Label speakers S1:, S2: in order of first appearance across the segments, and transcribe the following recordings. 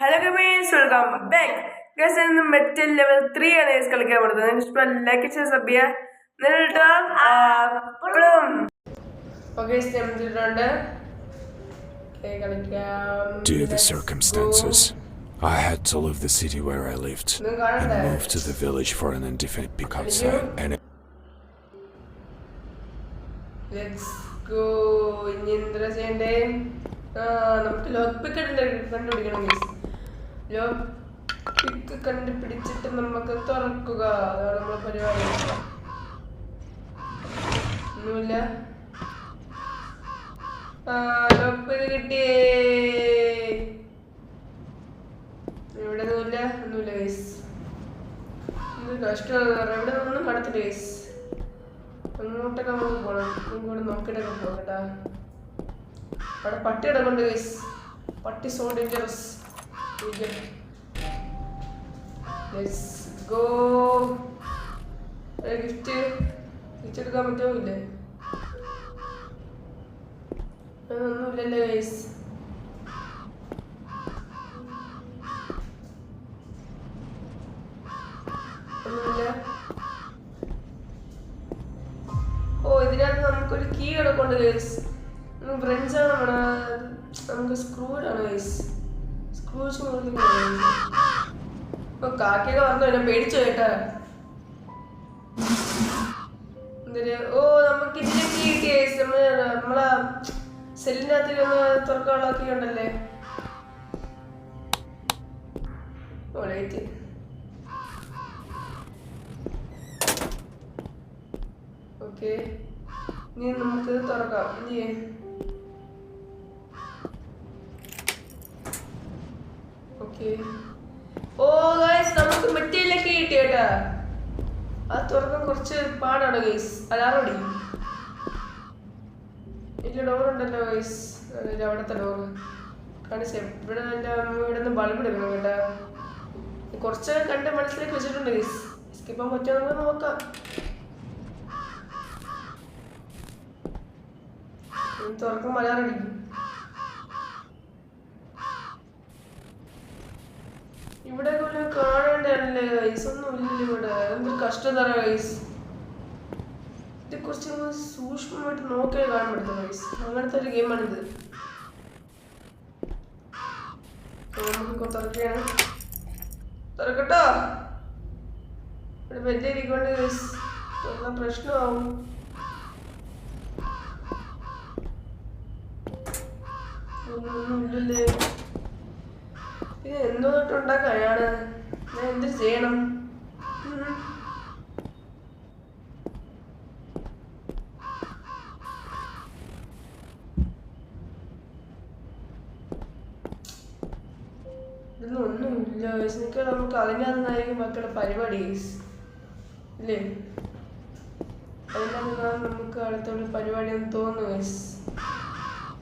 S1: Hello games welcome back guess ഇന്ന് metal level three ആണ് guess കളിക്കാൻ പോകുന്നത് ഇഷ്ടം ലൈക്ക് ചെയ്ത് സബ് ചെയ്യുക എന്നിട്ട് അപ്പളും ഓക്കെ സ്റ്റെമിട്ടുണ്ട് കളിക്കാം.
S2: Due to the circumstances, I had to leave the city where I lived and move to the village for an indefinite outside. And
S1: let's go ഇനി എന്താ ചെയ്യണ്ടേ? നമുക്ക് ലോക്ക് പിക്ക് കണ്ടുപിടിക്കണം ലോക്ക് പിക്ക് കണ്ടുപിടിച്ചിട്ട് നമുക്ക് തുറക്കുക. അതാണ് നമ്മളെ പരിപാടി. ഒന്നുമില്ല. ആ ലോക്ക് കിട്ടിയേ. ഇവിടെ ഒന്നുമില്ല. ഒന്നുമില്ല ഗൈസ് എന്ത് കഷ്ടമാണ്. ഇവിടെ ഒന്നും കാണത്തില്ല ഗൈസ് അങ്ങോട്ടൊക്കെ നമുക്ക് പോകണം ഇങ്ങോട്ട് നോക്കിയിട്ടൊക്കെ പോകട്ടാ കേട്ടാ. അവിടെ പട്ടി കിടക്കുന്നുണ്ട് ഗൈസ് പട്ടി സോ ഡേഞ്ചറസ് ഗോ ഗിഫ്റ്റ് തിരിച്ചെടുക്കാൻ പറ്റുമോ ഇല്ലേ? ഒന്നുമില്ലല്ലേ ഗൈസ് ഓ ഇതിനകത്ത് നമുക്കൊരു കീ കിടക്കുന്നുണ്ട് ഗൈസ് വെച്ച് നോക്കിയാണ് ഇപ്പൊ കാക്കയൊക്കെ പറഞ്ഞു എന്നെ പേടിച്ചു കേട്ടാ. എന്തിന്? ഓ നമുക്ക് ഇതിന്റെ കീ കിട്ടിയ. നമ്മൾ നമ്മളെ സെല്ലിന്റെ അകത്ത് ഒന്ന് തുറക്കാനുള്ള കീ ഉണ്ടല്ലേ? ഓ ലൈറ്റ് ഓക്കെ ഇനി നമുക്ക് തുറക്കാം. എന്ത് ചെയ്യാൻ ഓക്കെ ഓ ഗൈസ് നമുക്ക് മെറ്റീരിയലൊക്കെ കിട്ടി കേട്ടാ. അത് തുറക്കാൻ കുറച്ച് പാടാണ് ഗൈസ് അലാറം അടിക്കും വലിയ ഡോർ ഉണ്ടല്ലോ ഗൈസ് അവിടുത്തെ ഡോർ കാണിച്ച ഇവിടെ എന്റെ ഇവിടെ നിന്ന് ബൾബ് എടുക്കണം കേട്ടാ. കുറച്ച് കണ്ട് മനസ്സിലേക്ക് വെച്ചിട്ടുണ്ട് ഗൈസ് സ്കിപ്പാൻ പറ്റുമോ നമുക്ക് നോക്കാം. തുറക്കും മലയാറടിക്കും ഇവിടെ പോലെ കാണേണ്ടല്ലേ ഗൈസ് ഒന്നും ഇല്ലല്ലോ ഇവിടെ. എന്തൊരു കഷ്ടം തരാം ഗൈസ് ഇത് കുറച്ച് ഒന്ന് സൂക്ഷ്മമായിട്ട് നോക്കിയേ കാണാൻ പറ്റും ഗൈസ് അങ്ങനത്തെ ഒരു ഗെയിമാണിത് നമുക്ക് തുറക്കുകയാണ്. തുറക്കട്ടോ. ഇവിടെ വലിയ ഇരിക്കൊണ്ട് ഗൈസ് തുറന്ന പ്രശ്നമാവും ഒന്നുമില്ലല്ലേ ഇത് എന്തോ ഞാൻ എന്ത് ചെയ്യണം. ഇതൊന്നും ഒന്നുമില്ല എനിക്ക് നമുക്ക് അതിന്റെ മക്കളുടെ പരിപാടി. ഇല്ലേ അതിന്റെ അന്നാണ് നമുക്ക് അടുത്തുള്ള പരിപാടി എന്ന് തോന്നുന്നു.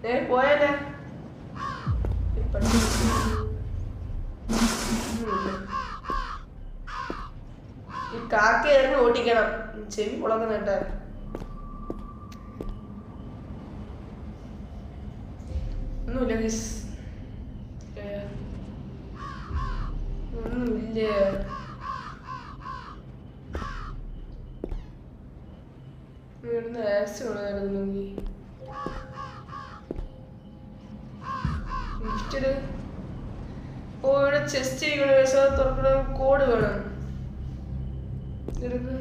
S1: ഏ പോയാലേ ഈ കാക്ക ഇറങ്ങി ഓട്ടിക്കണം ചെവി പുളക്കം നേട്ടാ ഒന്നുമില്ല മിസ് ഒന്നുമില്ല. ഇവിടുന്ന് നടക്കുന്നെങ്കിൽ ഗിഫ്റ്റഡ് ഓ ഇവിടെ ചെസ്റ്റ് ചെയ്യണം തുറക്കണം. കോഡ് വേണം. എടുക്ക്.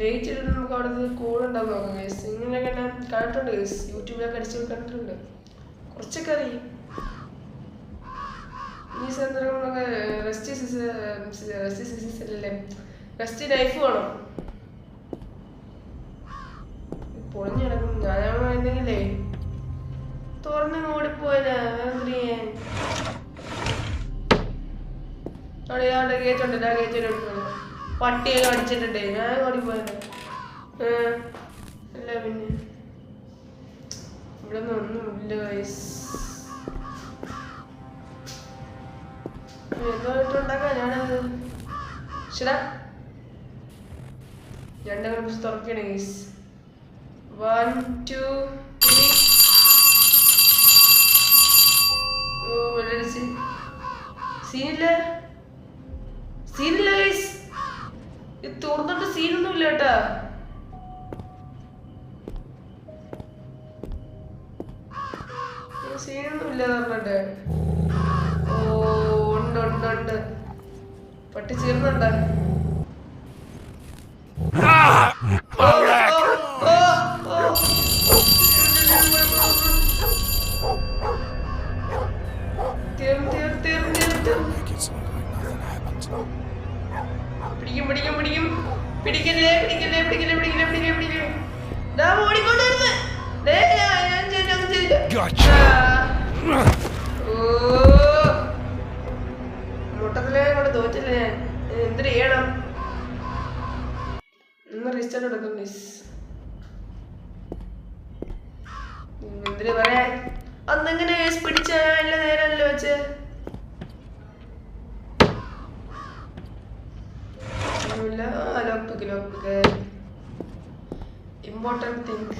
S1: ലേറ്റ് നമുക്ക് അവിടെ കോഡ് ഉണ്ടാവും നോക്കാം ഇങ്ങനെയൊക്കെ ഞാൻ കണ്ടിട്ടുണ്ട് ഗേസ് യൂട്യൂബിലൊക്കെ അടിച്ച് കണ്ടിട്ടുണ്ട് കുറച്ചൊക്കെ അറിയും. ഈ സന്ദർഭങ്ങളൊക്കെ റെസ്റ്റ് റെസ്റ്റ് സിസിസല്ലേ റെസ്റ്റ് ലൈഫ് വേണം. പൊളിഞ്ഞു കിടക്കും ഞാനാണ് എന്തെങ്കിലേ? തുറന്ന് ഓടിപ്പോയതാ അവിടെ കേറ്റുണ്ട് കേറ്റിട്ട് എടുക്കുന്നത് പട്ടിയെ കടിച്ചിട്ടുണ്ട് ഞാൻ ഓടിപ്പോയത് അല്ല പിന്നെ. ഇവിടെ ഒന്നും ഒന്നുമില്ല വയസ് എന്തോ ഇട്ടുണ്ടാക്കാൻ ഞാനത്. ശരാ രണ്ട് കളിപ്പിച്ച് തുറക്കണേ ഗൈസ് വൺ ടു ത്രീ ഓ വെള്ളടിച്ച് സീനില്ലേ? തുറന്നിട്ട് സീനൊന്നുമില്ല കേട്ടാ സീനൊന്നുമില്ല പറഞ്ഞിട്ട്. ഓ ഉണ്ട് ഉണ്ട് ഉണ്ട്. പട്ടി ചീർന്നുണ്ടോ ഇവർ പറയാ അന്നിങ്ങനെ കേസ് പിടിച്ച? നേരല്ലോ വെച്ച്. പിക്ക് ഇമ്പോർട്ടന്റ് തിങ്ക്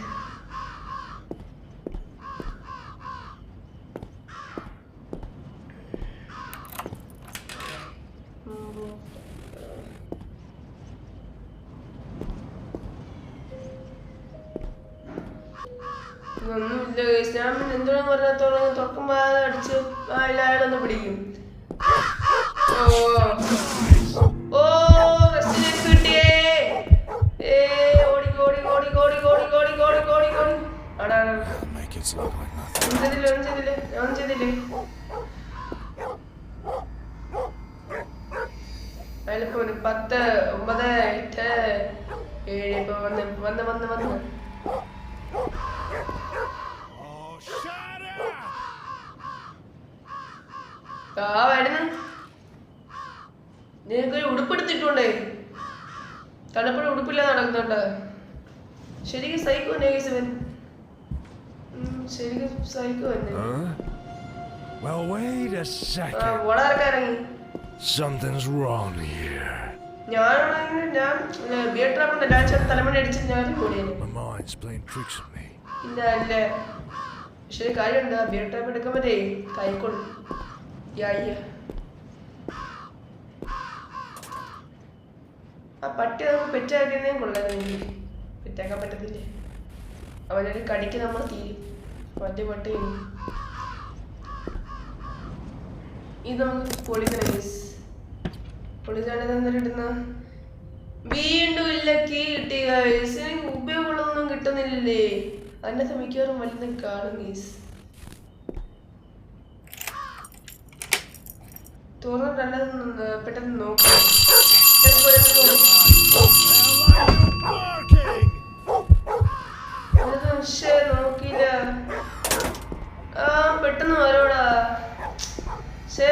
S1: അയാളൊന്ന് പിടിക്കും. ഓ കിട്ടിയേ. ഏ ഓടി ഓടി ഓടി ഓടി ഓടി ഓടി ഓടി ഓടി ഓടി. ഒന്നും ചെയ്തില്ല ഒന്നും ചെയ്തില്ലേ. അതിലിപ്പോ ഒരു പത്ത് ഒമ്പത് എട്ട് ഏഴ് ഇപ്പൊ വന്ന് വന്ന് വന്ന് വന്ന്. അവൻ ഉടുപ്പില്ലാതെ നടക്കുന്നുണ്ട് ശരിക്കും സൈക്കോ നേഗീസ് ഇവൻ ശരിക്കും സൈക്കോ തന്നെ
S3: Well, wait a second. Something's wrong here. My mind's playing tricks on me.
S1: ശരി കാര്യമുണ്ട് പട്ടി നമുക്ക് പെറ്റാക്കുന്നേ കൊള്ളായിരുന്നു പെറ്റാക്കാൻ പറ്റത്തില്ലേ? അവനൊരു കടിക്ക് നമ്മൾ തീരും. മറ്റേ പട്ടി ഇത് നമുക്ക് പൊളിക്കണം guys. പൊളിച്ചാണ് എന്നിട്ട് ഇടുന്ന. വീണ്ടും ഇല്ല കീ കിട്ടി ഗൈസ് എനിക്ക് കിട്ടുന്നില്ലേ അതിനകത്ത് മിക്കവാറും വലുതും കാണും ഗീസ് തുറന്നിട്ടല്ലെന്ന് പെട്ടെന്ന് നോക്കാം. നോക്കിയില്ല. ആ പെട്ടെന്ന് വരോടാ. ശേ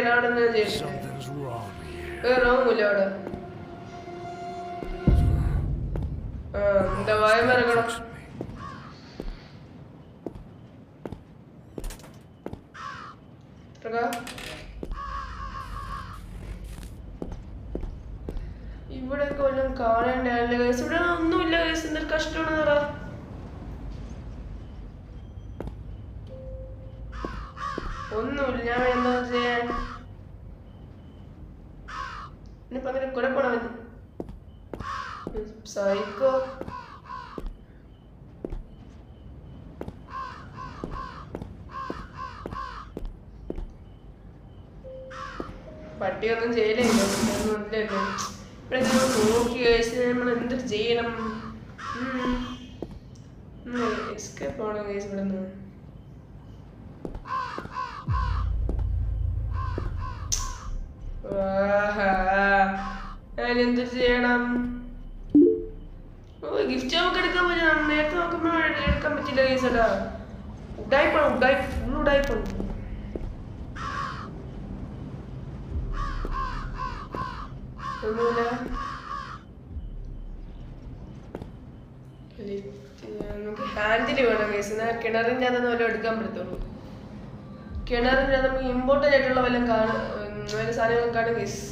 S1: ഇടപെടുന്ന റോങ്ങൂല അവിടെ. ആ വായ മറക്കണം ഇവിടെ കൊല്ലം കാണേണ്ടല്ല കേസ്. ഇവിടെ ഒന്നുമില്ല കേസ്. എന്തൊരു കഷ്ടമാണ് നിറ ഒന്നുമില്ല. ഞാൻ എന്താ ചെയ്യാൻ? ഇനിയിപ്പോ അങ്ങനെ കുഴപ്പമാണ് സൈക്കോ പട്ടിയൊന്നും ചെയ്യലില്ല ഒന്നും ഇല്ലല്ലോ ഇവിടെ നോക്കി കഴിച്ചാൽ നമ്മൾ എന്ത് ചെയ്യണം എസ്കേപ്പ് ആണോ കേസ് ഇവിടെ നിന്ന് ഞാൻ എന്ത് ചെയ്യണം? ഗിഫ്റ്റ് നമുക്ക് എടുക്കാൻ പറ്റില്ല നേരത്തെ എടുക്കാൻ പറ്റില്ല കേസ് അല്ല ഉഡായിപ്പാണ് ഉഡായി ഫുൾ ഉഡായിപ്പാണ് ഒന്നുമില്ല നമുക്ക് ഹാൻഡിൽ വേണം കേസ് എന്നാൽ കിണറിന്റെ അതൊന്നും വല്ലതും എടുക്കാൻ പറ്റത്തുള്ളൂ. കിണറിന് നമുക്ക് ഇമ്പോർട്ടന്റ് ആയിട്ടുള്ള വല്ലതും കാണും വല്ല സാധനങ്ങളും കാണും ഗൈസ്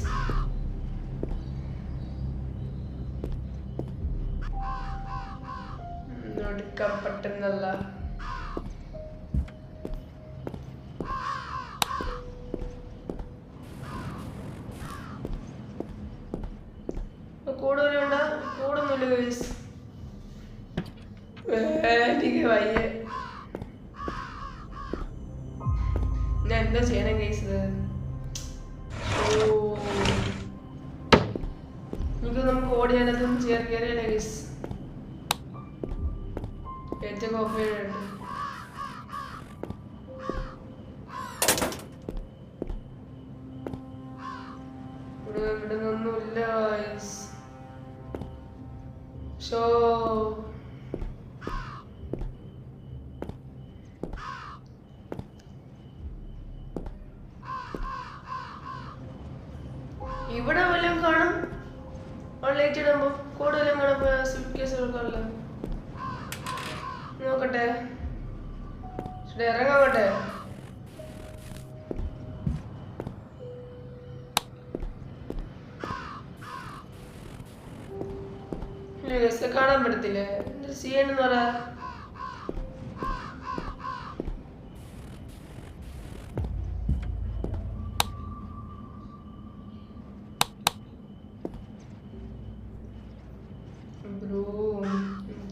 S1: എടുക്കാൻ പറ്റുന്നല്ല കൂടുതലുണ്ട് കൂടുന്നില്ല ഗൈസ് എനിക്ക് വയ്യ ഞാൻ എന്താ ചെയ്യണം ഗൈസ് ഇല്ല കാണാൻ പറ്റത്തില്ലേ? സീനെന്ന് പറ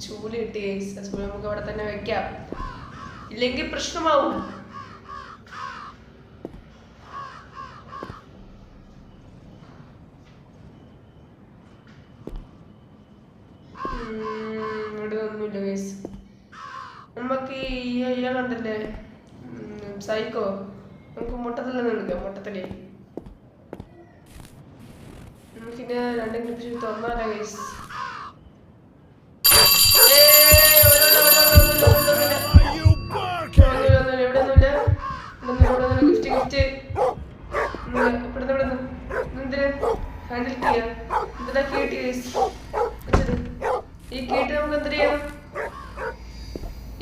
S1: ചൂൽ കിട്ടി നമുക്ക് അവിടെ തന്നെ വെക്കാം. ഇല്ലെങ്കിൽ പ്രശ്നമാവും. ഇവിടെ ഒന്നുമില്ല ഗൈസ് നമുക്ക് ഈ ഇയാളുണ്ടല്ലേ സൈക്കോ നമുക്ക് മുട്ടത്തിൽ നിൽക്കാം മുട്ടത്തിലേ. നമുക്കിന്നെ രണ്ടും ക്ലിപ്സ് തുറന്നാലോ ഗൈസ് ഈ കേട്ട് നമുക്ക് എന്ത് ചെയ്യണം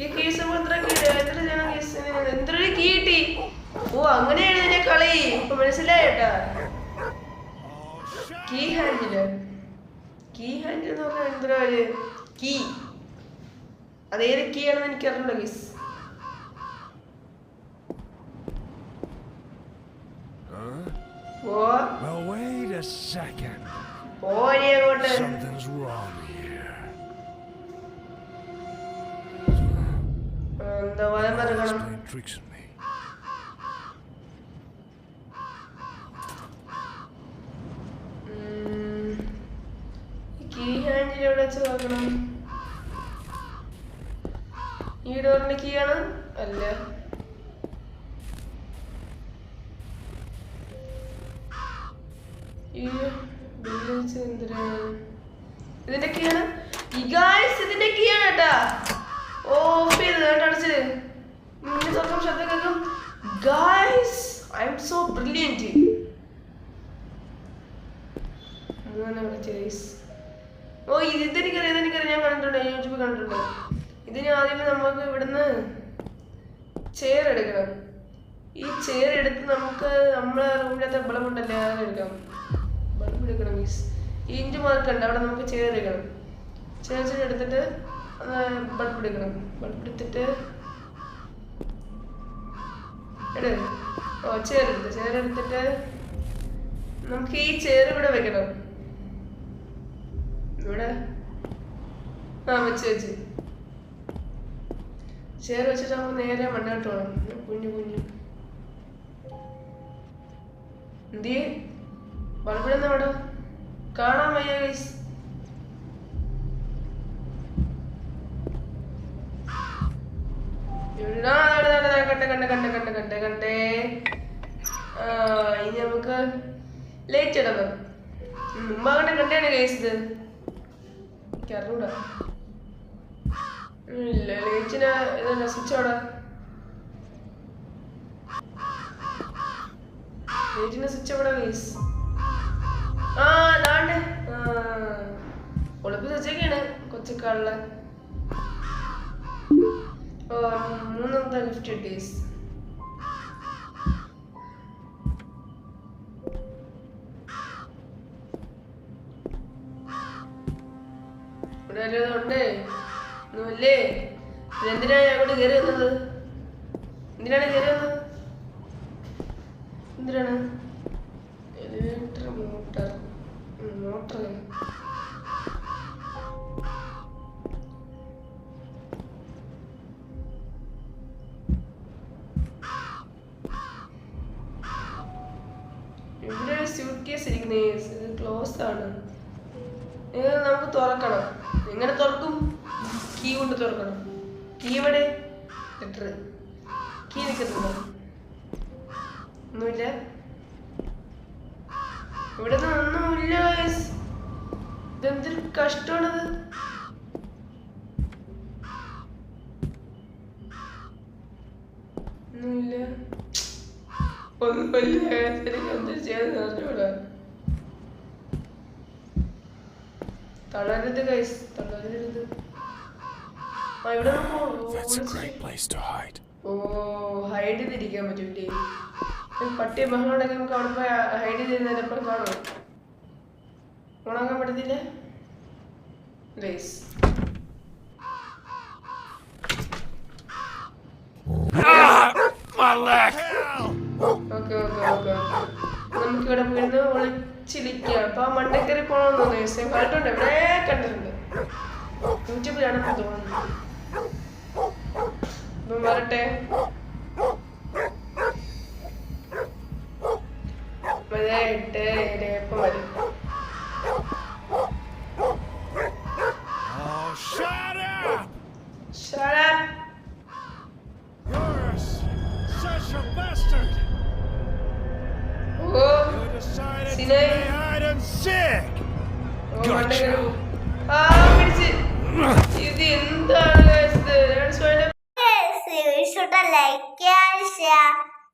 S1: ഈ കീസ് എത്ര കീട്ട് എത്ര ചെയ്യണം കേസ് എന്തൊരു കീട്ടി? ഓ അങ്ങനെയാണ് ഇതിനെ കളി. ഇപ്പൊ മനസ്സിലായേട്ടാ കീ ഹാൻഡിൽ. കീ ഹാൻഡിൽ എന്ന് പറഞ്ഞാൽ എന്തിനാ ഒരു കീ. അതേത് കീ ആണെന്ന് എനിക്ക് അറിഞ്ഞൂടാ ഗീസ്? ഓ.
S3: Well, wait a second. Something's wrong. Tricks on
S1: key handle എവിടെ വെച്ച് നോക്കണം? ഈ ഡോറിന്റെ കീ ആണ്? അല്ല ഈ ബില്ല് വെച്ച് എന്തിനാണ് ഇതിന്റെ കീ ആണ് ഈ ഗായ്സ് ഇതിന്റെ കീ ആണ് കേട്ടാ ഓഫ് ചെയ്ത് കേട്ടോ അടച്ച് ഇങ്ങനെ തുറക്കും ശബ്ദം കേൾക്കും guys I'm so brilliant അങ്ങനെ ഗൈസ് ഓ ഇത് ഇതെനിക്കറിയാം ഇതെനിക്കറിയാം. ഞാൻ കണ്ടിട്ടുണ്ട് യൂട്യൂബിൽ കണ്ടിട്ടുണ്ട്. ഇതിന് ആദ്യമേ നമുക്ക് ഇവിടുന്ന് ചെയർ എടുക്കണം. ഈ ചെയർ എടുത്ത് നമുക്ക് നമ്മളെ റൂമിനകത്തെ ബൾബ് ഉണ്ടല്ലേ അത് എടുക്കാം. ബൾബ് എടുക്കണം മീൻസ് ഇഞ്ച് മാർക്ക് ഉണ്ട് അവിടെ നമുക്ക് ചെയർ എടുക്കണം. ചെയർ ചെയർ എടുത്തിട്ട് ബൾബ് എടുക്കണം. ബൾബ് എടുത്തിട്ട് എട്. ഓ ചെയർ എടുത്തിട്ട് നമുക്ക് ഈ ചേർ ഇവിടെ വെക്കണം. ഇവിടെ. ആ വെച്ച് വെച്ച്. ചേർ വെച്ചിട്ട് നമുക്ക് നേരെ മണ്ണോട്ട് പോകണം കുഞ്ഞു കുഞ്ഞു. എന്തി ബൾബിടുന്ന അവിടെ. കാണാൻ വയ്യ ഗൈസ് കണ്ടേ കണ്ട് കണ്ട് കണ്ട് കണ്ട് കണ്ടേ. ഇനി നമുക്ക് ലേറ്റ് ഇടണം. ഉം, മുമ്പ് അങ്ങനെ കണ്ടാണ് കഴിച്ചത് ഇത്? എനിക്ക് ഇല്ല ലേറ്റിന് ഇതല്ല സ്വിച്ച് അവിടെ ലൈറ്റിന്റെ സ്വിച്ച് എവിടെ കേസ് ആ അതാണ്ട് ഒളിപ്പിച്ച് വെച്ചേക്കാണ് കൊച്ചിക്കാളിൽ. on one of the gifted days. ണ്ട് ഒന്നുമില്ലേ എന്തിനാണ് അങ്ങോട്ട് കയറി വന്നത്? എന്തിനാണ് കയറി വന്നത്? എന്തിനാണ്? മോട്ടർ മോട്ടർ ഇത് ക്ലോസ് ആണ്. ഇത് നമുക്ക് തുറക്കണം. എങ്ങനെ തുറക്കും? കീ കൊണ്ട് തുറക്കണം. കീ എവിടെ? ലെറ്റർ കീ നിൽക്കുന്നുണ്ടോ ഒന്നുമില്ല. ഇവിടെ ഒന്നുമില്ല. ഇതെന്തൊരു കഷ്ടമാണത്. ഒന്നുമില്ല. ഒന്നുമില്ല. എന്തൊരു ചെയ്യാൻ അറിഞ്ഞൂടാ തളരരുത് ഗൈസ് തളരരുത്. ഓ ഹൈഡ് ചെയ്തിരിക്കാൻ പറ്റും ഇവിടെ ഒരു പട്ടിയെ ബഹളമുണ്ടെങ്കിൽ നമുക്ക് അവിടെ പോയി ഹൈഡ് ചെയ്തിരുന്നാൽ എപ്പോഴും കാണും ഉണങ്ങാൻ പറ്റത്തില്ല? ഗൈസ്! ഓക്കെ ഓക്കെ ഓക്കെ നമുക്ക് ഇവിടെ ഒളിച്ചിരിക്കാം അപ്പൊ മണ്ടക്കറി പോകണമെന്ന് ഗൈസ് കണ്ടിട്ടുണ്ട് എവിടെ കണ്ടിട്ടുണ്ട്. യൂട്യൂബിലാണെന്ന് തോന്നുന്നു. ഇപ്പം വരട്ടെ. ഒമ്പത് എട്ട് ഏഴ് ഇപ്പം വരും.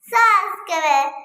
S1: സബ്സ്ക്രൈബ്